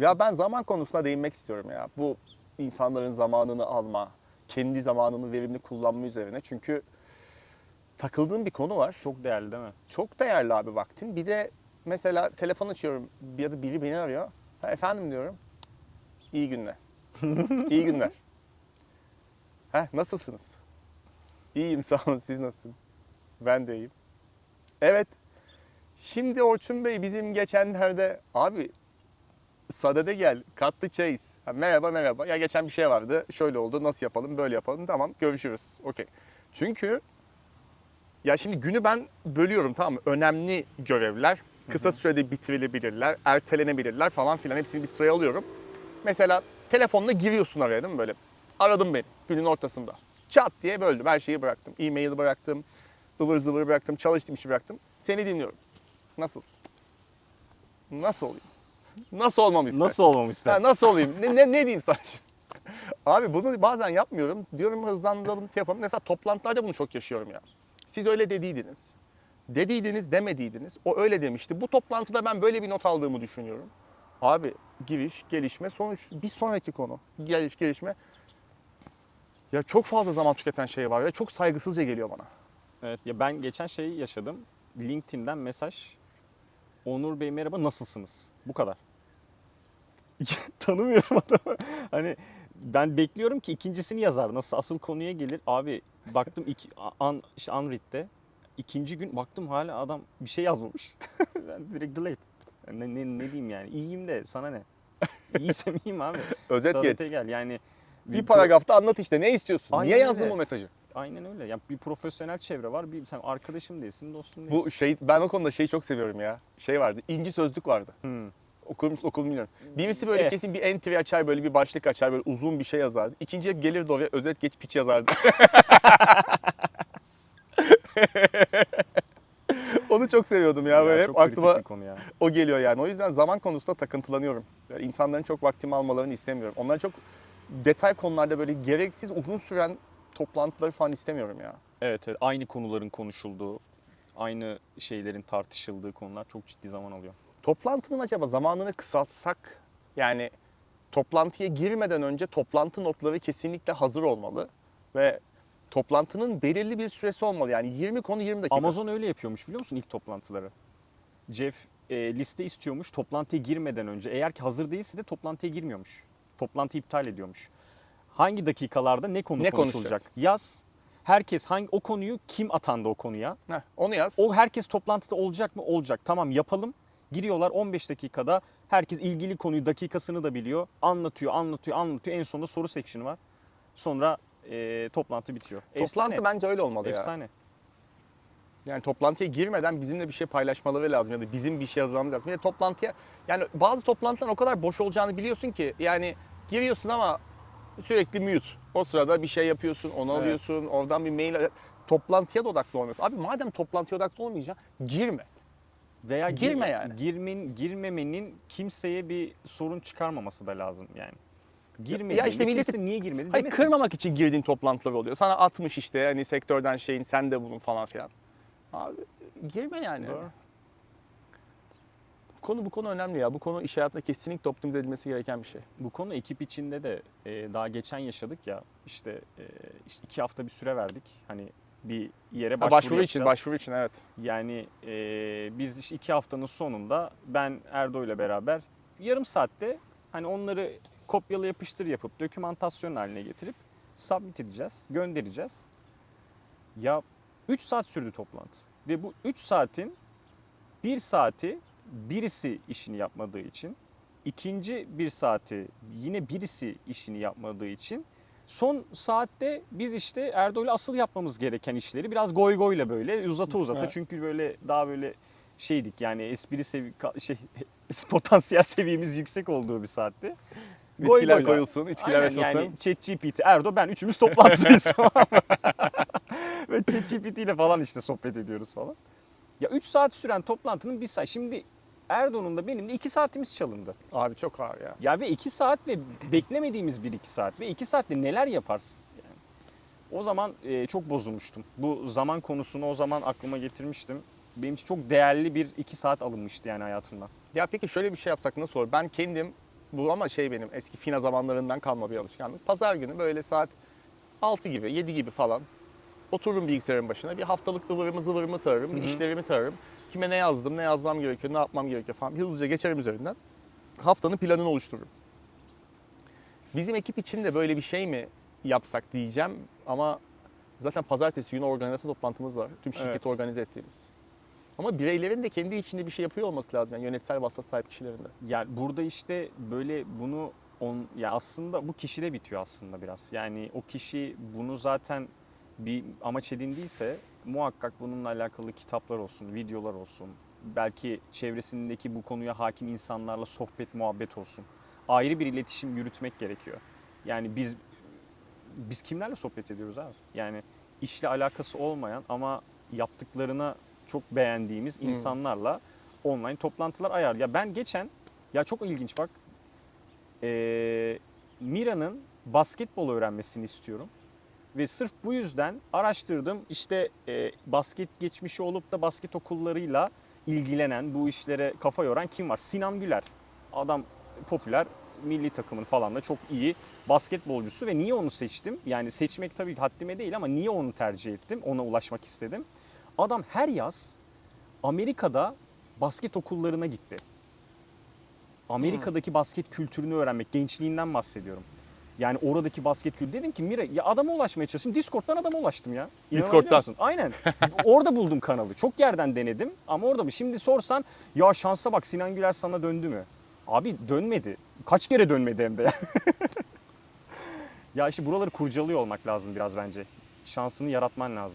Ya ben zaman konusuna değinmek istiyorum ya. Bu insanların zamanını alma, kendi zamanını verimli kullanma üzerine. Çünkü takıldığım bir konu var. Çok değerli değil mi? Çok değerli abi vaktin. Bir de mesela telefon açıyorum ya da biri beni arıyor. Ha, efendim diyorum. İyi günler. İyi günler. Heh, nasılsınız? İyiyim sağ olun siz nasılsınız? Ben de iyiyim. Evet. Şimdi Orçun Bey bizim geçenlerde abi sadede gel katlı çayız. Ha, merhaba merhaba. Ya geçen bir şey vardı. Şöyle oldu. Nasıl yapalım? Böyle yapalım. Tamam görüşürüz. Okey. Çünkü ya şimdi günü ben bölüyorum tamam mı? Önemli görevler kısa sürede bitirilebilirler, ertelenebilirler falan filan hepsini bir sıraya alıyorum. Mesela telefonla giriyorsun araya değil mi böyle? Aradım beni günün ortasında. Çat diye böldüm. Her şeyi bıraktım. E-mail'i bıraktım. ıvır zıvır bıraktım. Çalıştığım işi bıraktım. Seni dinliyorum. Nasılsın? Nasıl olayım? Nasıl olmamı istersin? Nasıl olmamı Ha, istersin? nasıl olayım? Ne, ne, ne diyeyim sana şimdi? Abi bunu bazen yapmıyorum. Diyorum hızlandıralım, şey yapalım. Mesela toplantılarda bunu çok yaşıyorum ya. Siz öyle dediydiniz. Dediydiniz, demediydiniz. O öyle demişti. Bu toplantıda ben böyle bir not aldığımı düşünüyorum. Abi giriş, gelişme, sonuç. Bir sonraki konu. Geliş, gelişme. Ya çok fazla zaman tüketen şey var ve çok saygısızca geliyor bana. Evet ya ben geçen şeyi yaşadım. LinkedIn'den mesaj. Onur Bey merhaba nasılsınız? Bu kadar. Tanımıyorum adamı. Hani ben bekliyorum ki ikincisini yazar. Nasıl asıl konuya gelir. Abi baktım iki, an, işte Unread'de. ikinci gün baktım hala adam bir şey yazmamış. ben direkt delete. Ne, ne, ne diyeyim yani? İyiyim de sana ne? İyiysem iyiyim abi. Özet Sadete geç. gel yani. Bir paragrafta anlat işte ne istiyorsun? Aynen Niye yazdın öyle. bu mesajı? Aynen öyle. Yani bir profesyonel çevre var. Bir sen arkadaşım değilsin, dostum değilsin. Bu şey ben o konuda şeyi çok seviyorum ya. Şey vardı. inci sözlük vardı. Hmm. Okur musun okul bilmiyorum. Birisi böyle Eh. kesin bir entry açar böyle bir başlık açar böyle uzun bir şey yazardı. İkinci hep gelirdi oraya özet geç piç yazardı. Onu çok seviyordum ya, böyle çok hep aklıma konu ya. o geliyor yani. O yüzden zaman konusunda takıntılanıyorum. Yani insanların çok vaktimi almalarını istemiyorum. Onların çok detay konularda böyle gereksiz uzun süren toplantıları falan istemiyorum ya. Evet, evet. Aynı konuların konuşulduğu, aynı şeylerin tartışıldığı konular çok ciddi zaman alıyor. Toplantının acaba zamanını kısaltsak yani toplantıya girmeden önce toplantı notları kesinlikle hazır olmalı ve toplantının belirli bir süresi olmalı. Yani 20 konu 20 dakika. Amazon öyle yapıyormuş biliyor musun ilk toplantıları? Jeff e, liste istiyormuş toplantıya girmeden önce. Eğer ki hazır değilse de toplantıya girmiyormuş. Toplantı iptal ediyormuş. Hangi dakikalarda ne konu Ne konuşulacak? Yaz. Herkes hangi o konuyu kim atandı o konuya? Heh, onu yaz. O herkes toplantıda olacak mı? Olacak. Tamam yapalım. Giriyorlar 15 dakikada. Herkes ilgili konuyu dakikasını da biliyor. Anlatıyor, anlatıyor, anlatıyor. En sonunda soru section'ı var. Sonra e, toplantı bitiyor. Toplantı Efsane. bence öyle olmalı ya. Efsane. Yani toplantıya girmeden bizimle bir şey paylaşmaları lazım ya da bizim bir şey yazmamız lazım. Ya toplantıya yani bazı toplantılar o kadar boş olacağını biliyorsun ki yani giriyorsun ama sürekli mute. O sırada bir şey yapıyorsun, onu Evet. alıyorsun, oradan bir mail toplantıya da odaklı olmuyorsun. Abi madem toplantıya odaklı olmayacaksın girme. Veya gir- Girme yani. Girmin, girmemenin kimseye bir sorun çıkarmaması da lazım yani. Girmedi. Ya işte milleti- niye girmedi Hayır demesin. kırmamak için girdiğin toplantılar oluyor. Sana atmış işte hani sektörden şeyin sen de bulun falan filan. Abi girme yani. Doğru. Konu bu konu önemli ya. Bu konu iş hayatında kesinlikle optimize edilmesi gereken bir şey. Bu konu ekip içinde de e, daha geçen yaşadık ya işte, e, işte iki hafta bir süre verdik. Hani bir yere Ha, başvuru, başvuru için, başvuru için evet. Yani e, biz işte iki haftanın sonunda ben Erdo ile beraber yarım saatte hani onları kopyala yapıştır yapıp dokümantasyon haline getirip submit edeceğiz, göndereceğiz. Ya 3 saat sürdü toplantı ve bu 3 saatin 1 saati birisi işini yapmadığı için, ikinci bir saati yine birisi işini yapmadığı için Son saatte biz işte Erdo ile asıl yapmamız gereken işleri biraz goy goyla böyle uzata uzata Evet. çünkü böyle daha böyle şeydik yani espri sevi şey potansiyel seviyemiz yüksek olduğu bir saatte. Goy Viskiler goyla. koyulsun, içkiler Aynen yaşasın. yani ChatGPT, Erdo ben üçümüz mı? Ve ChatGPT ile falan işte sohbet ediyoruz falan. Ya 3 saat süren toplantının bir saat. Şimdi Erdo'nun da benim de 2 saatimiz çalındı. Abi çok ağır ya. Ya ve 2 saat ve beklemediğimiz 1-2 saat ve 2 saatte neler yaparsın? Yani. O zaman e, çok bozulmuştum. Bu zaman konusunu o zaman aklıma getirmiştim. Benim için çok değerli bir 2 saat alınmıştı yani hayatımdan. Ya peki şöyle bir şey yapsak nasıl olur? Ben kendim Bu ama şey benim eski Fina zamanlarından kalma bir alışkanlık. Pazar günü böyle saat 6 gibi, 7 gibi falan otururum bilgisayarın başına. Bir haftalık ıvırımı zıvırımı tararım, bir işlerimi tararım. Kime ne yazdım, ne yazmam gerekiyor, ne yapmam gerekiyor falan. Hızlıca geçerim üzerinden. Haftanın planını oluştururum. Bizim ekip için de böyle bir şey mi yapsak diyeceğim ama zaten pazartesi günü organizasyon toplantımız var. Tüm şirketi Evet. organize ettiğimiz. Ama bireylerin de kendi içinde bir şey yapıyor olması lazım. Yani yönetsel vasfa sahip kişilerin de. Yani burada işte böyle bunu on ya aslında bu kişide bitiyor aslında biraz. Yani o kişi bunu zaten bir amaç edindiyse muhakkak bununla alakalı kitaplar olsun, videolar olsun. Belki çevresindeki bu konuya hakim insanlarla sohbet, muhabbet olsun. Ayrı bir iletişim yürütmek gerekiyor. Yani biz biz kimlerle sohbet ediyoruz abi? Yani işle alakası olmayan ama yaptıklarına çok beğendiğimiz insanlarla online toplantılar ayar. Ya ben geçen ya çok ilginç bak. Ee, Mira'nın basketbol öğrenmesini istiyorum. Ve sırf bu yüzden araştırdım. İşte e, basket geçmişi olup da basket okullarıyla ilgilenen, bu işlere kafa yoran kim var? Sinan Güler. Adam popüler milli takımın falan da çok iyi basketbolcusu ve niye onu seçtim? Yani seçmek tabii haddime değil ama niye onu tercih ettim? Ona ulaşmak istedim. Adam her yaz Amerika'da basket okullarına gitti. Amerika'daki basket kültürünü öğrenmek, gençliğinden bahsediyorum. Yani oradaki basket kültürü. Dedim ki Mira ya adama ulaşmaya çalıştım. Discord'dan adama ulaştım ya. Discord'dan. musun? Aynen. Orada buldum kanalı. Çok yerden denedim ama orada mı? Şimdi sorsan ya şansa bak Sinan Güler sana döndü mü? Abi dönmedi. Kaç kere dönmedi hem de ya işte buraları kurcalıyor olmak lazım biraz bence. Şansını yaratman lazım.